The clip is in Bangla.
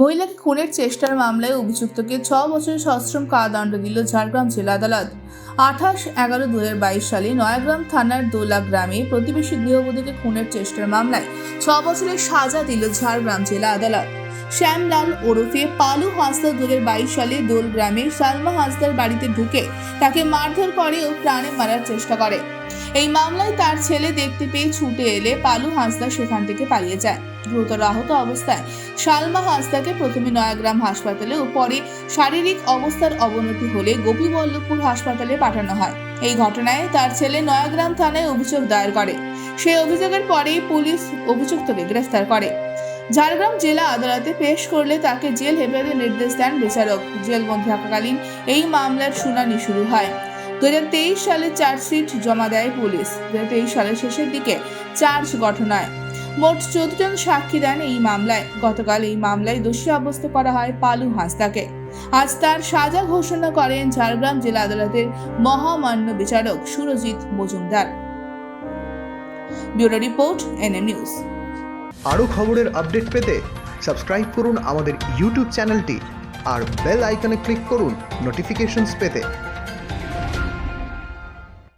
মহিলাকে খুনের চেষ্টার মামলায় অভিযুক্তকে ছ বছরের সশ্রম কারাদণ্ড দিল ঝাড়গ্রাম জেলা আদালত। আঠাশ এগারো দু সালে নয়াগ্রাম থানার দোলা গ্রামে প্রতিবেশী গৃহবধূকে খুনের চেষ্টার মামলায় ছ বছরের সাজা দিল ঝাড়গ্রাম জেলা আদালত। শ্যামলাল ওরফে পালু হাসদা দু সালে দোল গ্রামে সালমা হাসদার বাড়িতে ঢুকে তাকে মারধর করে ও প্রাণে মারার চেষ্টা করে। এই মামলায় তার ছেলে দেখতে পেয়ে ছুটে এলে পালু হাঁসদা সেখান থেকে পালিয়ে যায়। গুরুতর আহত অবস্থায় সালমা হাঁসদাকে প্রথমে নয়াগ্রাম হাসপাতালে ও পরে শারীরিক অবস্থার অবনতি হলে গোপীবল্লভপুর হাসপাতালে পাঠানো হয়। এই ঘটনায় তার ছেলে নয়াগ্রাম থানায় অভিযোগ দায়ের করে। সেই অভিযোগের পরেই পুলিশ অভিযুক্তকে গ্রেফতার করে। ঝাড়গ্রাম জেলা আদালতে পেশ করলে তাকে জেল হেফাজতের নির্দেশ দেন বিচারক। জেলবন্দি থাকাকালীন এই মামলার শুনানি শুরু হয়। দু সালে চার্জশিট জমা দেয় পুলিশ। দু সালের শেষের দিকে চার্জ গঠন হয় মোট চোদ্দ জন সাক্ষী দেন এই মামলায়। গতকাল এই মামলায় দোষী সাব্যস্ত করা হয় পালু আজ তার সাজা ঘোষণা করেন ঝাড়গ্রাম জেলা আদালতের মহামান্য বিচারক Surajit Majumdar. Bureau report, NM news. আরও খবরের আপডেট পেতে সাবস্ক্রাইব করুন আমাদের ইউটিউব চ্যানেলটি আর বেল আইকনে ক্লিক করুন নোটিফিকেশনস পেতে।